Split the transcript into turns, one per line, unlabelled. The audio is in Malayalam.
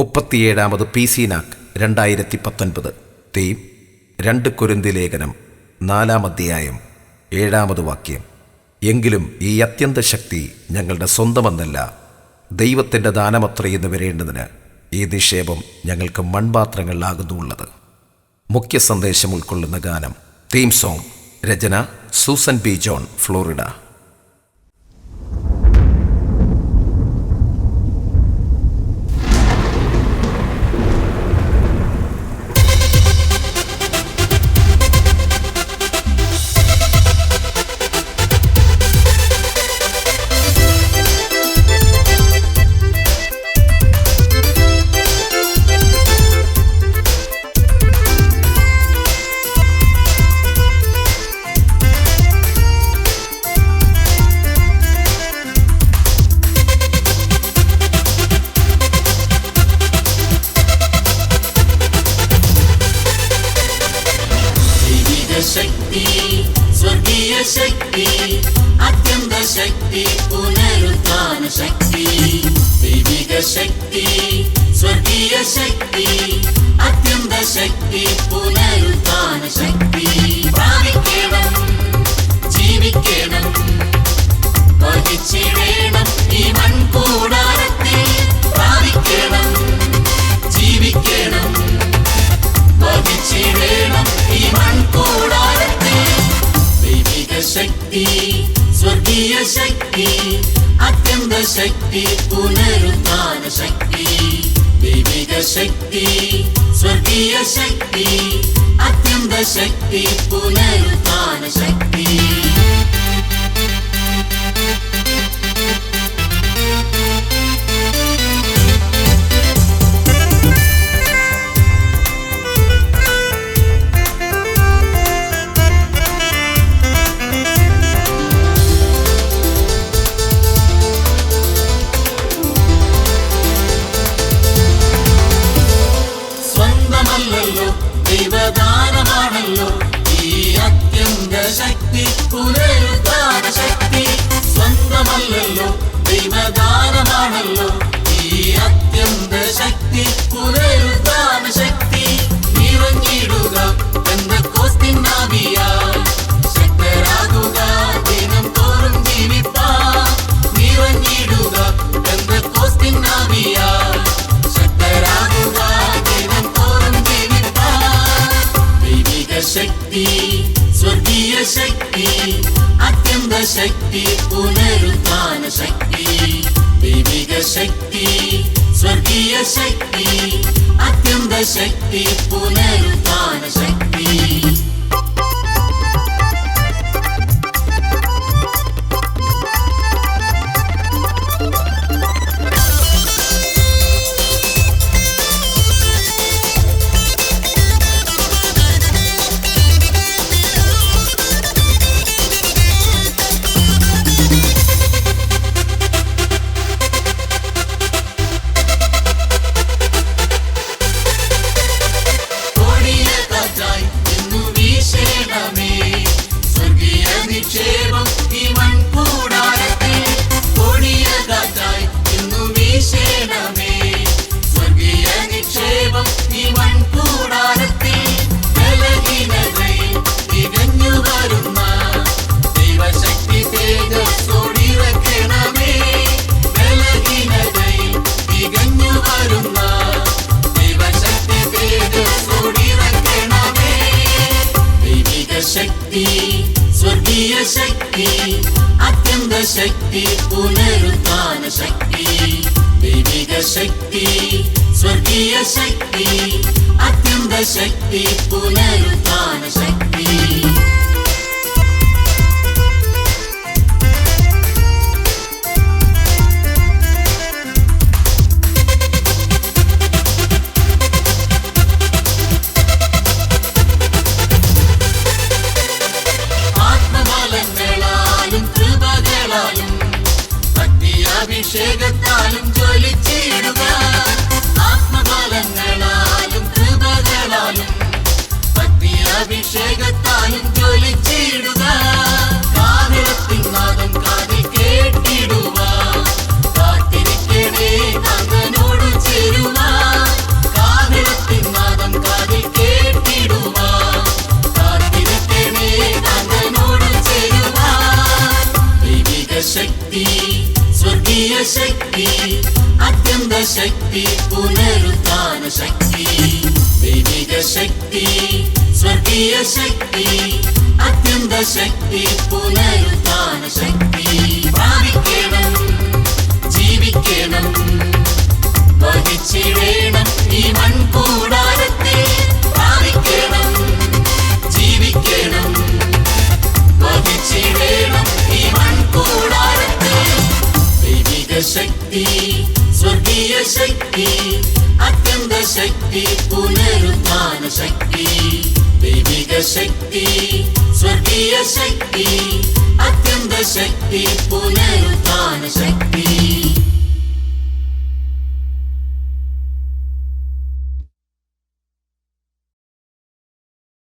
മുപ്പത്തിയേഴാമത് പി സി നാക് രണ്ടായിരത്തി പത്തൊൻപത് തീം രണ്ട് കുരുന്തി ലേഖനം നാലാം അധ്യായം ഏഴാമത് വാക്യം. എങ്കിലും ഈ അത്യന്ത ശക്തി ഞങ്ങളുടെ സ്വന്തമെന്നല്ല ദൈവത്തിന്റെ ദാനമത്രയെന്ന് വരേണ്ടതിന് ഈ നിക്ഷേപം ഞങ്ങൾക്ക് മൺപാത്രങ്ങളിലാകുന്നുള്ളത്. മുഖ്യ സന്ദേശം ഉൾക്കൊള്ളുന്ന ഗാനം തീം സോങ് രചന സൂസൻ ബി ജോൺ ഫ്ലോറിഡ.
ശക്തി പുനരുത്ഥാന ശക്തി ദൈവിക ശക്തി സ്വർഗീയ ശക്തി അത്യന്ത ശക്തി പുനരുത്ഥാന ശക്തി അത്യന്ത ശക്തി പുനരുദ്ധാന ശക്തി ദൈവിക ശക്തി സ്വർഗീയ ശക്തി അത്യന്ത ശക്തി പുനരുദ്ധാന ശക്തി. സ്വന്തമല്ലല്ലോ ദൈവദാനമാണല്ലോ. ഈ അത്യന്ത ശക്തി പുനരുദ്ധാന ശക്തി സ്വന്തമല്ലല്ലോ. ദൈവദാനമാണല്ലോ. സ്വർഗീയ ശക്തി അത്യന്ത ശക്തി പുനരുത്ഥാന ശക്തി. ദൈവിക ശക്തി സ്വർഗീയ ശക്തി അത്യന്ത ശക്തി പുനരുത്ഥാന ശക്തി. ശക്തി സ്വർഗീയ ശക്തി അത്യന്ത ശക്തി പുനരുത്ഥാന ശക്തി. ദൈവിക ശക്തി സ്വർഗീയ ശക്തി അത്യന്ത ശക്തി പുനരുത്ഥാന ശക്തി. ശക്തി അത്യന്ത ശക്തി പുനരുദ്ധാന ശക്തി. ദൈവിക ശക്തി സ്വർഗീയ ശക്തി അത്യന്ത ശക്തി പുനരുദ്ധാന ശക്തി. പ്രാപിക്കണം ജീവിക്കണം വഹിച്ചിടേണം. ശക്തി സ്വർഗീയ ശക്തി അത്യന്ത ശക്തി പുനരുത്ഥാന ശക്തി. ദൈവിക ശക്തി സ്വർഗീയ ശക്തി അത്യന്ത ശക്തി പുനരുത്ഥാന ശക്തി.